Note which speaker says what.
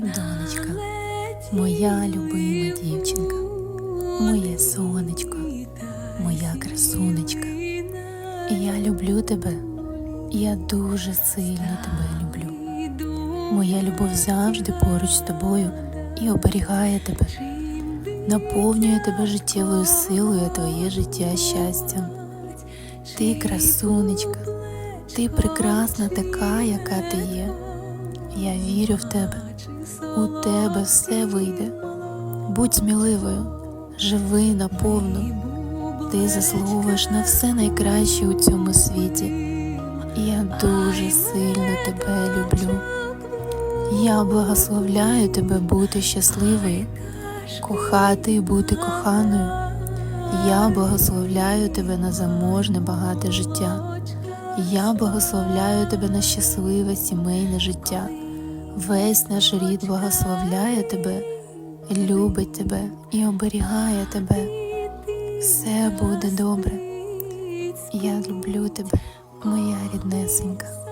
Speaker 1: Донечка, моя любима дівчинка, моє сонечко, моя красунечка. Я люблю тебе, я дуже сильно тебе люблю. Моя любов завжди поруч з тобою і оберігає тебе, наповнює тебе життєвою силою, твоє життя щастям. Ти красунечка, ти прекрасна така, яка ти є. Я вірю в тебе, у тебе все вийде. Будь сміливою, живи наповну. Ти заслуговуєш на все найкраще у цьому світі. Я дуже сильно тебе люблю. Я благословляю тебе бути щасливою, кохати і бути коханою. Я благословляю тебе на заможне багате життя. Я благословляю тебе на щасливе сімейне життя. Весь наш рід благословляє тебе, любить тебе і оберігає тебе. Все буде добре. Я люблю тебе, моя ріднесенька.